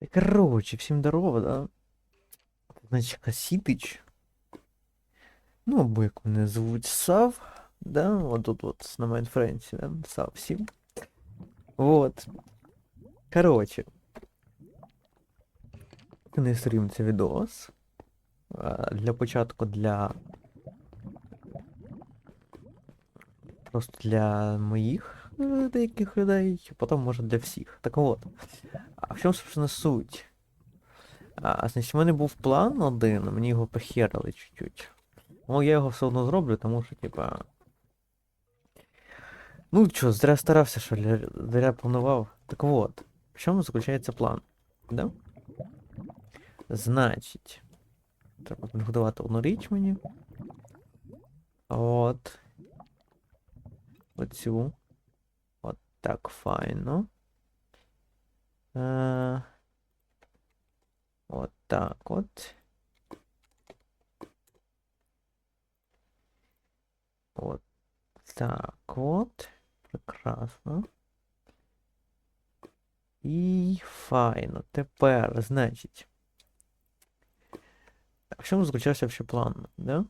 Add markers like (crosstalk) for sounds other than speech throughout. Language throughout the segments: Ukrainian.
І, Коротше, всім здорово, да? Значить, Касітич. Ну, або як мене звуть Сав, да? От тут от на майнфренці, да? Сав всім. Вот. Коротше. Не стрім це відос. Для початку для. Просто для моїх деяких людей, потім може для всіх. Так от. А в чому, собственно, суть? А, значить, у мене був план один, мені його похерили чуть-чуть. Ну, я його все одно зроблю, тому що, типа. Ну що, зря старався, що зря планував. Так от, в чому заключається план? Да? Значить. Треба підготувати одну річ мені. От. Оцю. Так файно. Е, От так от. От так от. Прекрасно. І файно. Тепер, значить. В чому заключався ще план, да?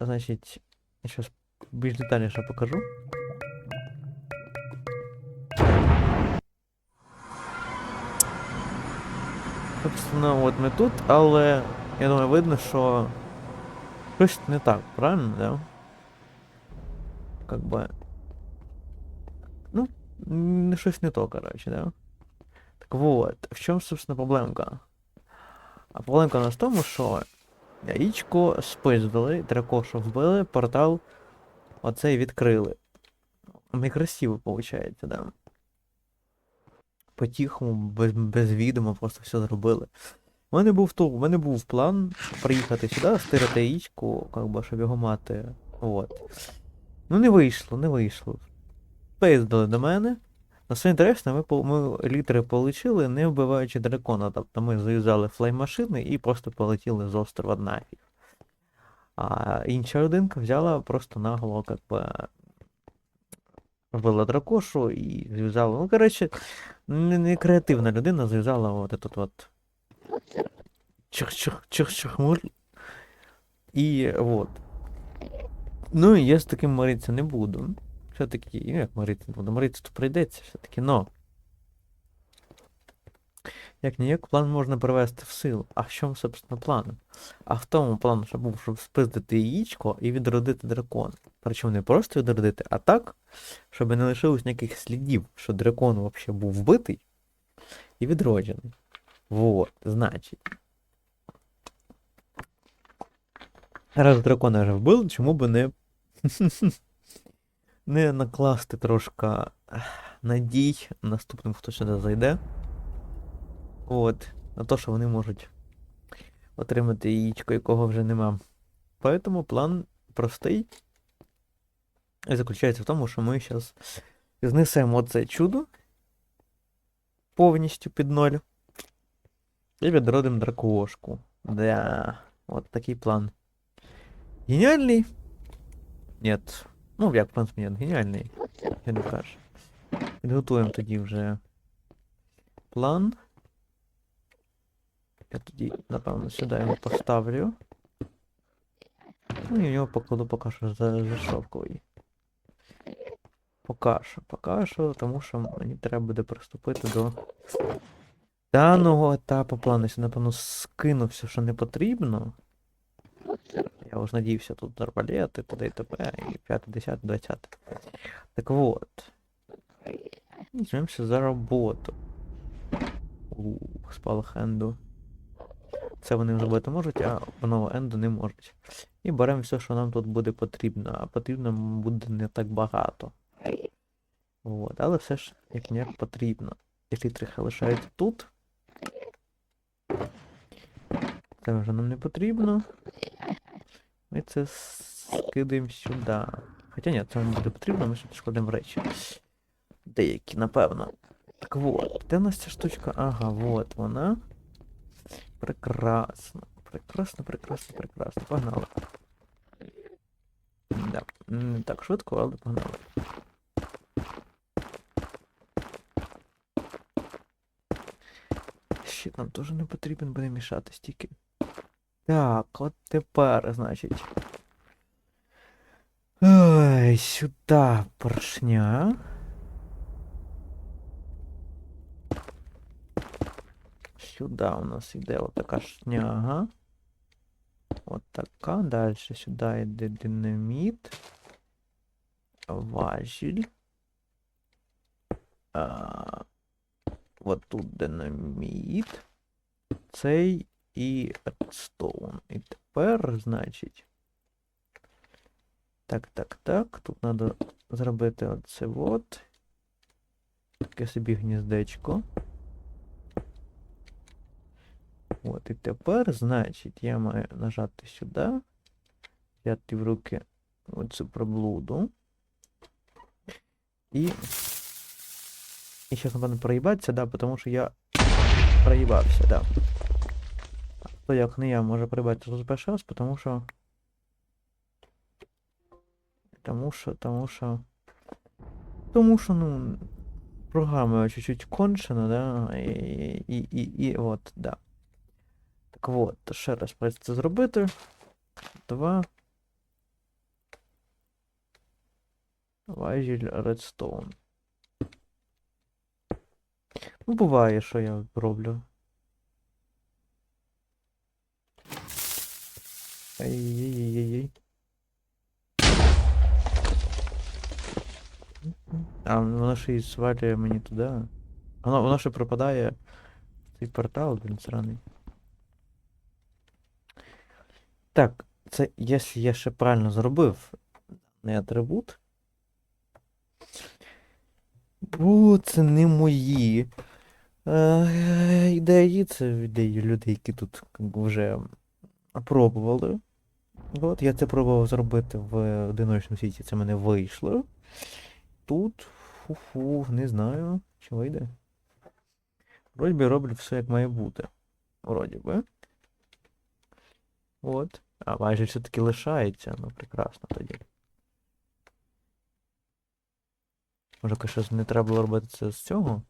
Значить, я зараз більш детальніше покажу. Собственно, от ми тут, але я думаю, видно, що щось не так, правильно, да? Как би. Ну, щось не то, короче, да? Так вот, в чому, собственно, проблемка? А проблемка у нас в тому, що яєчко спиздили, дракошу вбили, портал оцей відкрили. Некрасиво виходить, да? По-тихому, без, без відома, просто все зробили. У мене був то, у мене був план приїхати сюди, стирати яєчку, как би, щоб його мати. От. Ну не вийшло, не вийшло. Пиздили до мене. На все інтересне, ми, ми літери получили, не вбиваючи дракона. Тобто ми заюзали флеймашини і просто полетіли з острова нафіг. А інша людинка взяла просто наголо, как би, вбила дракошу і зв'язала. Ну, коротше, не, не креативна людина зв'язала от этот от чих-чих-чих-чих-мур. І от. Ну, і я з таким миритися не буду. Все-таки, ну як миритися не буду, миритися то прийдеться все-таки, но. Як ніяк план можна привести в силу. А в чому, собственно, план? А в тому план, що був, щоб спиздити яєчко і відродити дракон. Причому не просто відродити, а так, щоб не лишилось ніяких слідів, що дракон взагалі був вбитий і відроджений. Вот, значить. Раз дракона вже вбили, чому би не. (laughs) не накласти трошка надій наступним, хто сюди зайде. От. На те, що вони можуть отримати яєчко, якого вже нема. Поэтому план простий. І заключається в тому, що ми зараз знесемо це чудо повністю під ноль. І відродимо дракошку. Да, от такий план. Геніальний? Нет. Ну, як план змін, геніальний. Я не кажу. Підготуємо тоді вже план. Я тоді, напевно, сюди його поставлю. Ну і в нього покладу поки що за, за що, тому що мені треба буде приступити до даного етапу плану. Я, напевно, скину все, що не потрібно. Я вже надіявся тут арбалети, т.д. і т.п. і 5, 10, 20. Так вот. Візьмемося за роботу. Ух, спалах енду. Це вони зробити можуть, а воно енду не можуть. І беремо все, що нам тут буде потрібно, а потрібно буде не так багато. От, але все ж як ніяк потрібно. Трохи лишається тут. Це вже нам не потрібно. Ми це скидаємо сюди. Хоча ні, це нам буде потрібно, ми ще складемо речі. Деякі, напевно. Так вот, де у нас ця штучка? Ага, вот вона. Прекрасно. Прекрасно, прекрасно, прекрасно. Погнали. Да. Не так швидко, але погнали. щит нам теж не потрібен, буде мішати стільки. Так, от тепер, значить. Ой, сюди поршня. Сюди у нас йде отака шняга. От така. Далі сюди йде динаміт. Важіль. А, от тут динаміт. Цей і редстоун. І тепер, значить. Так, так, так. Тут треба зробити оце от. Таке собі гніздечко. От, і тепер, значить, я маю нажати сюди. Взяти в руки оцю приблуду. І. І зараз, напевно, проїбатися, да, тому що я проїбався, да. А Хто як не я може проїбатися тут перший раз, тому що. Тому що, тому що. Тому що, ну. Програма чуть-чуть кончена, да. І, і, і, і от, да. Так от, ще раз придеться це зробити. Два. Важіль редстоун. Ну, буває, що я роблю. Ай-яй-яй-яй. А, воно ще й свалює мені туди. Воно, воно ще пропадає цей портал, блін, сраний. Так, це якщо я ще правильно зробив не атрибут. Бо це не мої е, ідеї, це ідеї людей, які тут вже пробували. От, я це пробував зробити в одиночному світі, це мене вийшло. Тут, фу-фу, не знаю, чи вийде. Вроді би роблю все як має бути. Вроді би. От. А майже все-таки лишається, ну прекрасно тоді. Може, щось не треба було робити це з цього?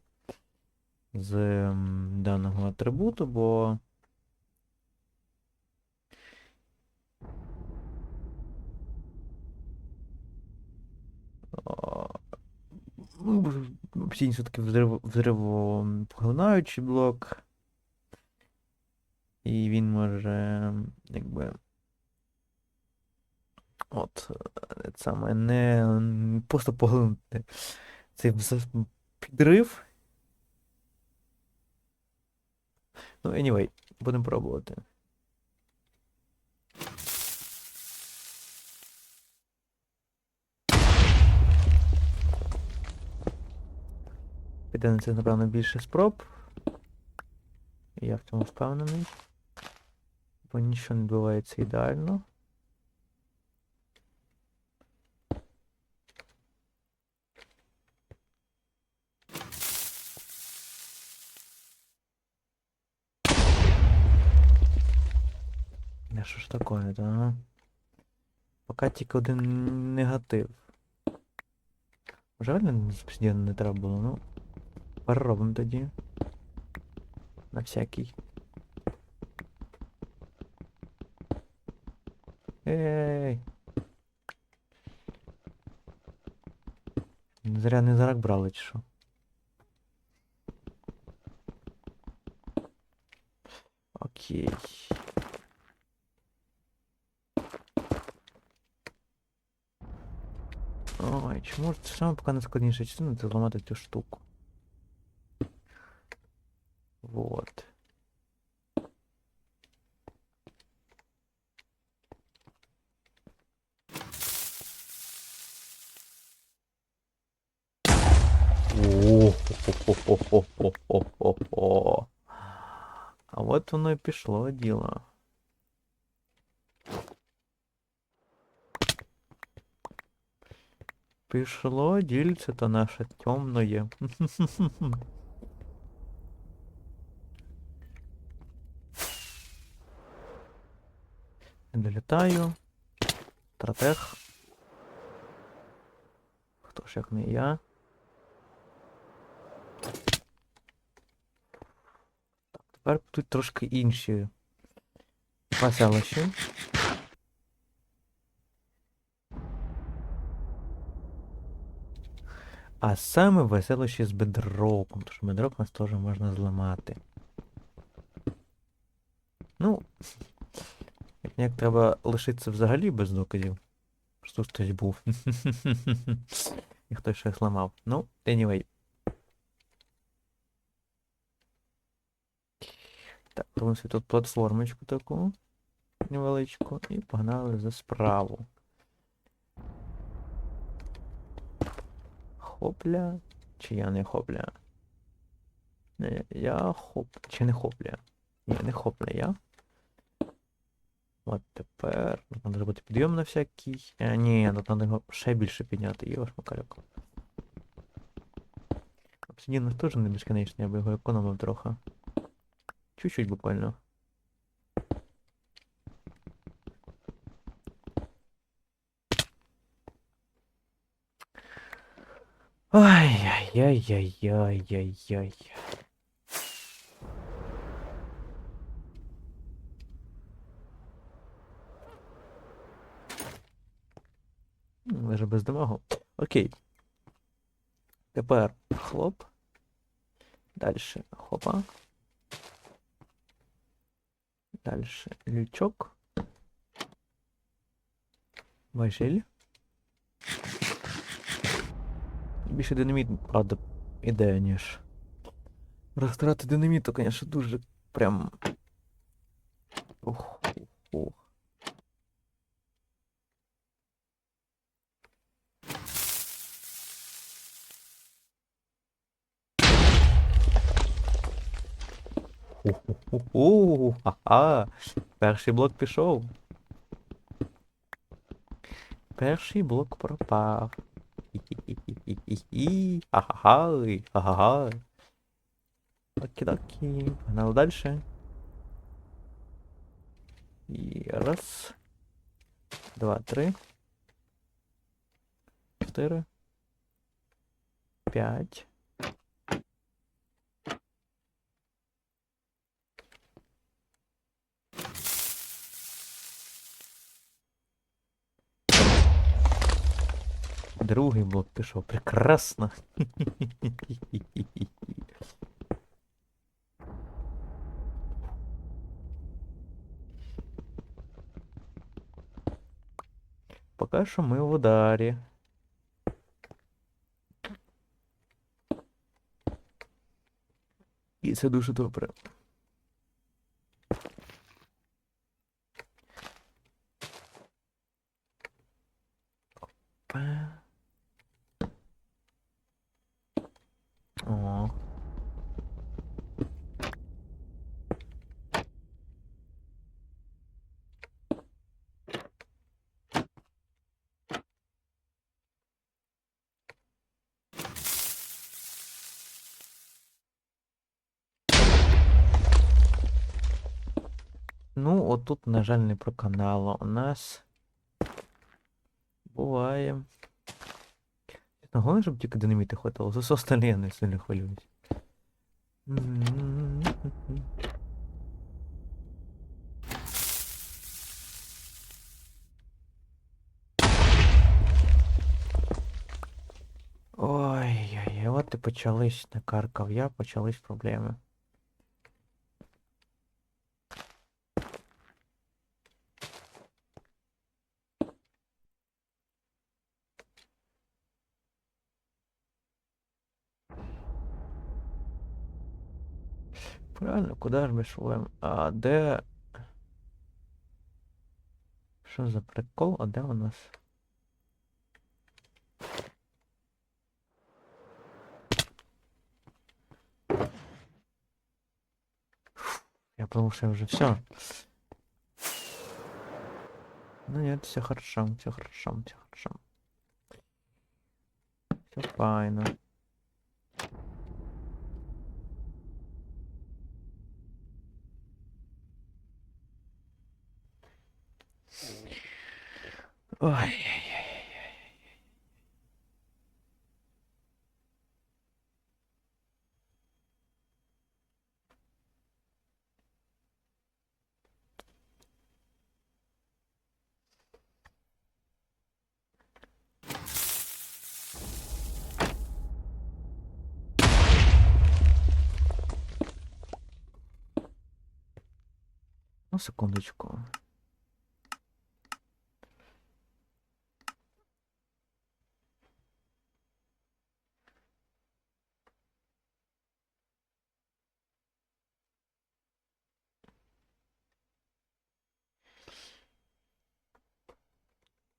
З даного атрибуту, бо. А, Ну, все-таки взрив, взривопоглинаючий блок. І він може, якби. От, е, саме не просто поглинути цей підрив. Ну, anyway, будемо пробувати. Піде на це, напевно, більше спроб. Я в цьому впевнений. Бо нічого не відбувається ідеально. Що ж таке, то, а? Поки тільки один негатив. Жаль, постійно не треба було, ну. Переробимо тоді. На всякий. Ей. Зря не зарак брали, чи що? Окей. Ой, чому ж це саме поки найскладніша частина це зламати цю штуку. Вот. О-хо-хо-хо-хо-хо-хо-хо. А от воно і пішло діло. Пішло дільце то наше темноє. (laughs) Долітаю. Стратег. Хто ж як не я? Так, Тепер тут трошки інші веселощі. А саме веселощі з бедроком, тому що бедрок нас теж можна зламати. Ну, як треба лишитися взагалі без доказів. Ж хтось був. (laughs) І хтось щось зламав. Ну, anyway. Так, собі тут платформочку таку невеличку і погнали за справу. Хопля. Чи я не хопля? Не, я хоп. Чи не хопля? Ні, не хопля я. От тепер. Тут треба зробити підйом на всякий. А, ні, тут треба його ще більше підняти, є ваш макарюк. Обсидіан теж не безконечний, я би його економив трохи. Чуть-чуть буквально. Ай-яй-яй-яй-яй-яй-яй. Лише без дамагу. Окей. Тепер хлоп. Дальше хопа. Дальше лючок. Важіль. Більше динаміт, правда, іде, ніж. Розтрати динаміту, звісно, дуже прям. Ух, ух. Ха-ха. Перший блок пішов. Перший блок пропав. Хі-хі-хі-хі-хі. Ха-ха-ха. Ха-ха-ха. Окі-докі. Погнали дальше. І раз. Два, три. Чотири. П'ять. Другий блок пішов. Прекрасно. (laughs) Поки що ми в ударі. І це дуже добре. Отут, на жаль, не проканало. У нас буває. Головне, щоб тільки динаміти хватало. За все остальне я не сильно хвилююсь. Ой-ой-ой, от і почались, накаркав я, почались проблеми. Правильно, куди ж ми шлем? А де. Що за прикол? А де у нас? Я подумал, что уже все. Ну нет, все хорошо, все хорошо, все хорошо. Все файно. Ai, ai, ai, ai. Nossa, quando de cor.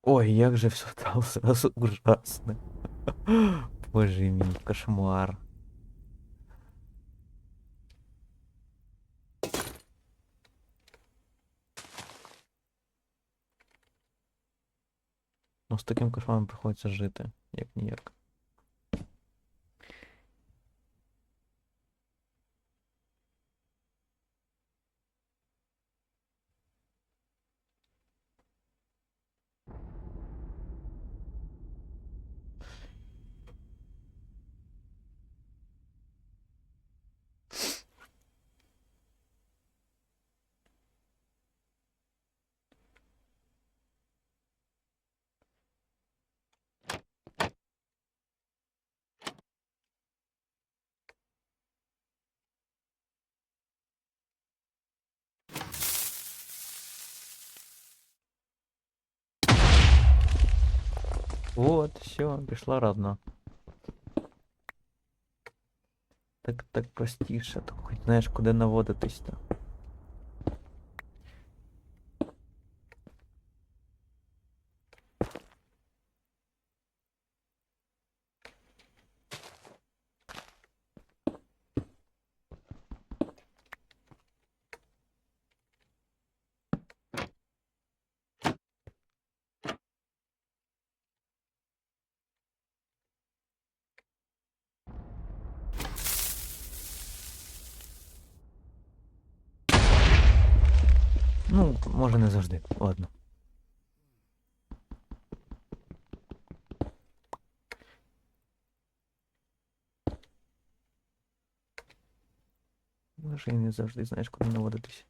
Ой, як же все стало сразу ужасно. Боже мій, кошмар. Ну, з таким кошмаром приходиться жити, як ніяк. Вот, все, пішла родна. Так, так простіше, то хоч знаєш, куди наводитись-то. Ну, може не завжди. Ладно. Може і не завжди знаєш, куди наводитись.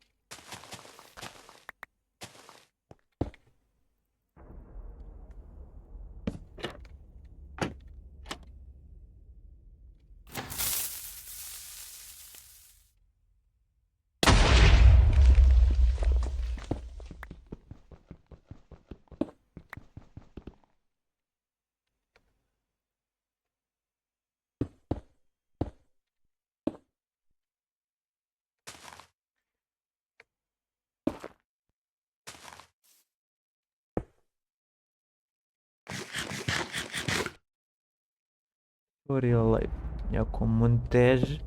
Life. Як у монтаж.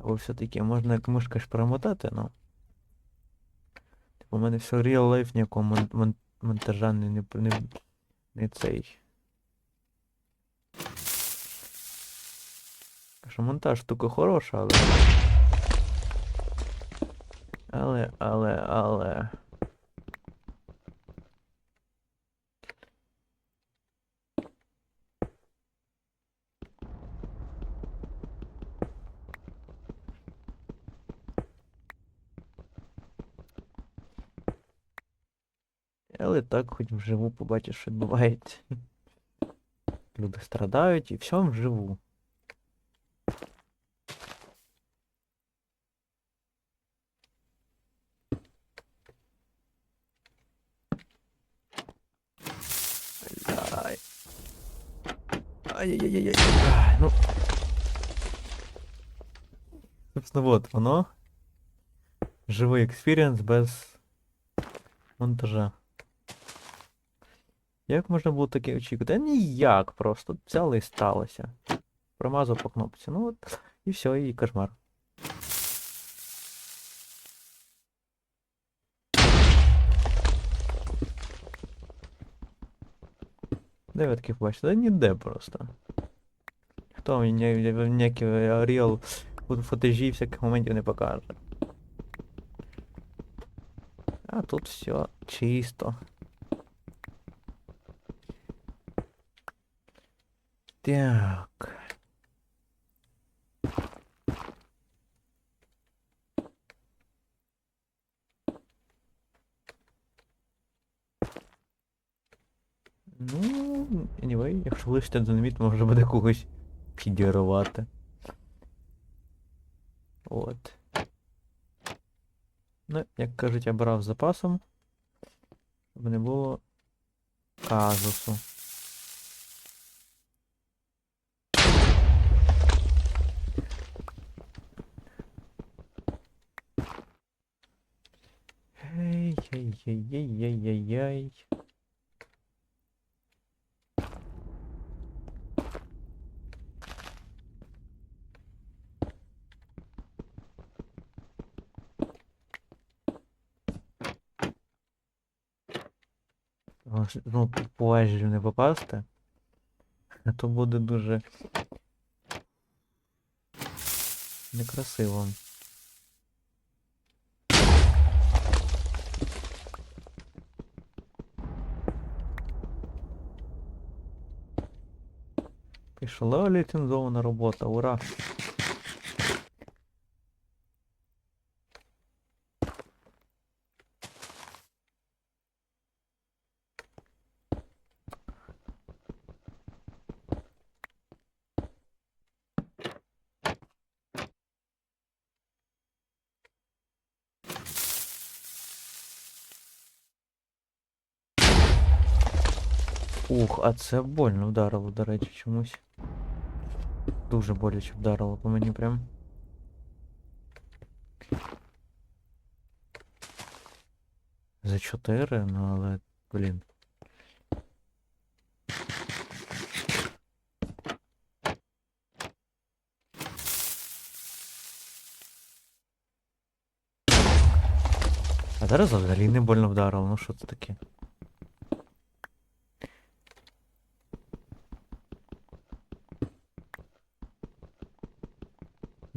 Або все-таки можна як мишка ж промотати, ну. Типу, у мене все real life ніякого мон мон монтажа не, не, не, не цей. Що монтаж штука хороша, але. Але, але, але. Але так хоч вживу побачиш, що відбувається. Люди страдають і все вживу. Ай. Ай-яй-яй-яй. Ай, Ну. Собственно, вот воно. Живий експірієнс без монтажа. Як можна було таке очікувати? А ніяк просто. Взяли і сталося. Промазав по кнопці. Ну от, і все, і кошмар. Де ви таких бачите? Та ніде просто. Хто мені ні- ні- ніякі ріал футажі всяких моментів не покаже. А тут все чисто. Так. Ну, anyway, якщо лишите динаміт, може буде когось підірвати. От. Ну, як кажуть, я брав з запасом, щоб не було казусу. Ей, ей. Ну, по ежі не попасти. А то буде дуже некрасиво. Пішла ліцензована робота, ура! Ух, а це больно вдарило, до речі, чомусь. Дуже боляче вдарило по мені прям. За 4, ну але, блін. А зараз взагалі не больно вдарило, ну що це таке?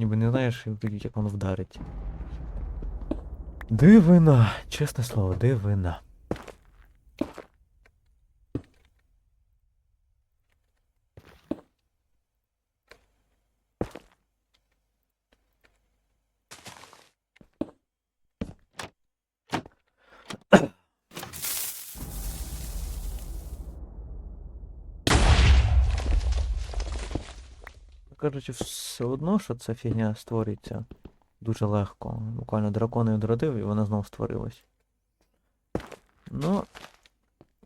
Ніби не знаєш, як воно вдарить. Дивина, чесне слово, дивина. Кажучи, все одно, що ця фігня створюється дуже легко. Буквально дракони відродив і вона знов створилась. Ну,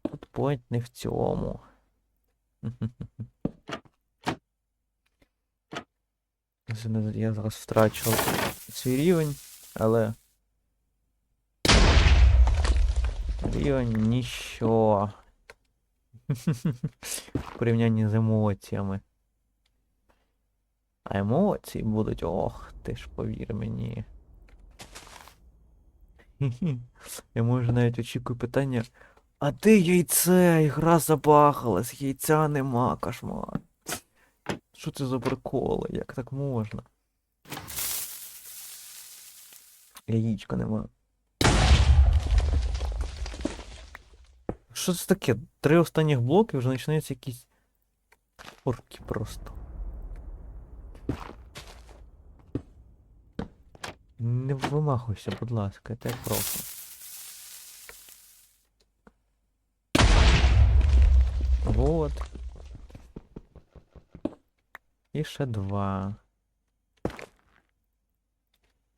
тут point не в цьому. (laughs) Я зараз втрачу свій рівень, але. Рівень ніщо. (laughs) В порівнянні з емоціями. А емоції будуть, ох, ти ж повір мені. Я може навіть очікую питання. А де яйце? Ігра забахалась, яйця нема, кошмар. Що це за приколи? Як так можна? Яєчка нема. Що це таке? Три останніх блоки вже починаються якісь орки просто. Не вимахуйся, будь ласка, я тебе прошу. Вот. І ще два.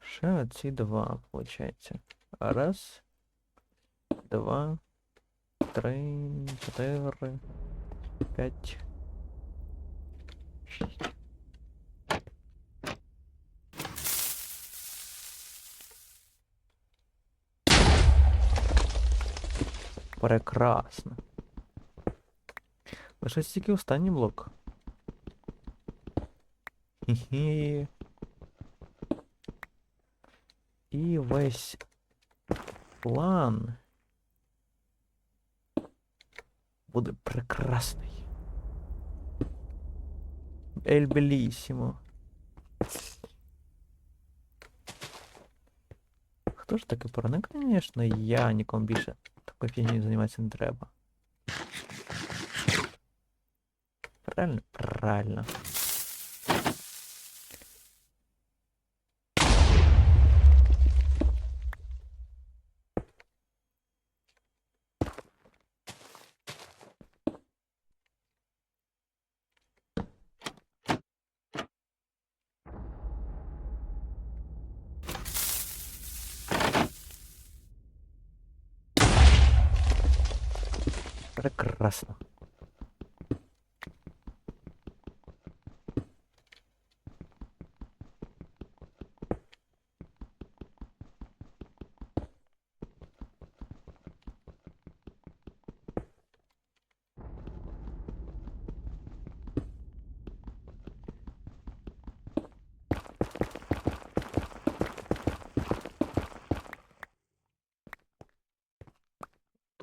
Ще оці два, виходить. Раз, два, три, чотири, п'ять. Шість. Прекрасно. Лише тільки останній блок. Хі-хі. І весь план буде прекрасний. Ель белісімо. Хто ж таки проник? Звісно, я нікому більше Такою фігнею займатися не треба. Правильно? Правильно.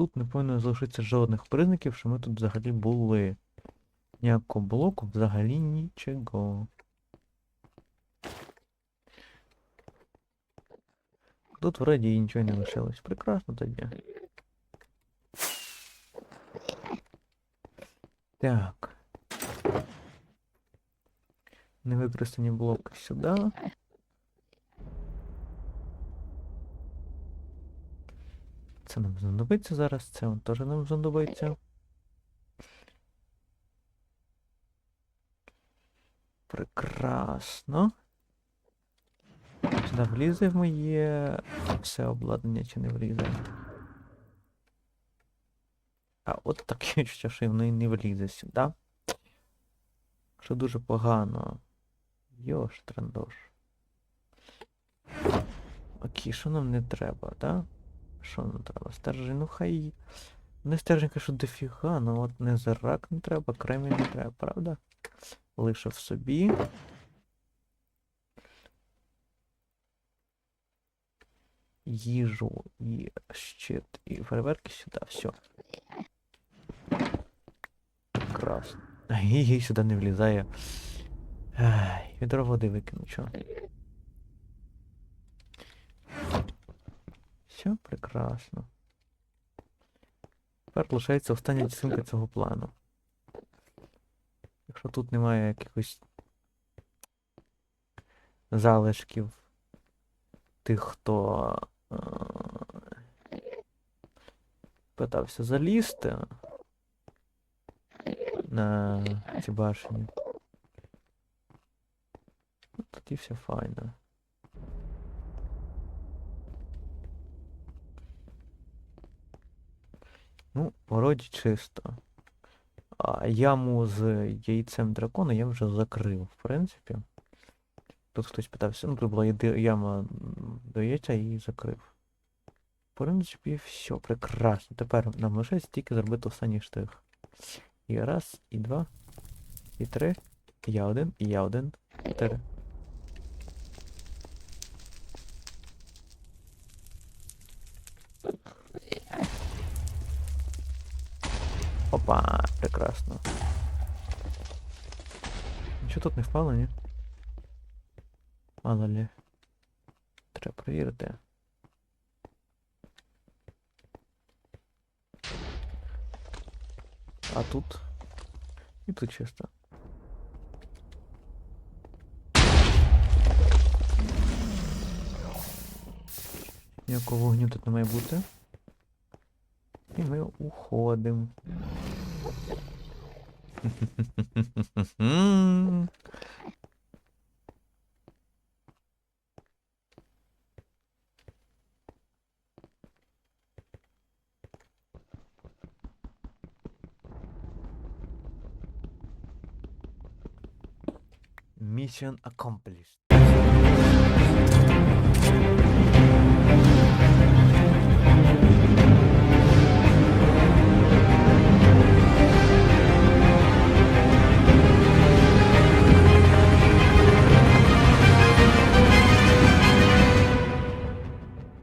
Тут не повинно залишитися жодних признаків, що ми тут взагалі були. Ніякого блоку, взагалі нічого. Тут вроді і нічого не лишилось. Прекрасно тоді. Так. Невикористані блоки сюди. Це нам знадобиться зараз, це он теж нам знадобиться. Прекрасно. Сюди влізе в моє все обладнання чи не влізе? А от таке (laughs) воно і не влізе сюди. Що дуже погано. Йош, трандош. Окей, що нам не треба, да? Що нам треба? Стержень, ну хай. Не стержень, що дофіга, ну от не зарак не треба, кремінь не треба, правда? Лише в собі. Їжу і щит, і фейерверки сюди, все. Прекрасно. А сюди не влізає. Ай, відро води викину, чо. Все прекрасно. Тепер лишається остання частинка цього плану. Якщо тут немає якихось залишків тих, хто е, питався залізти на ці башні. Ну, Тоді все файно. Ну, вроді чисто. А яму з яйцем дракона я вже закрив, в принципі. Тут хтось питався, ну тут була яма до яйця і закрив. В принципі, все прекрасно. Тепер нам лишається тільки зробити останній штрих. І раз, і два, і три. І я один, і я один. Чотири. Прекрасно. Нічого тут не впало, ні? Мало ли. Треба перевірити. А тут? І тут чисто. Ніякого вогню тут не має бути. І ми уходимо. Mission accomplished.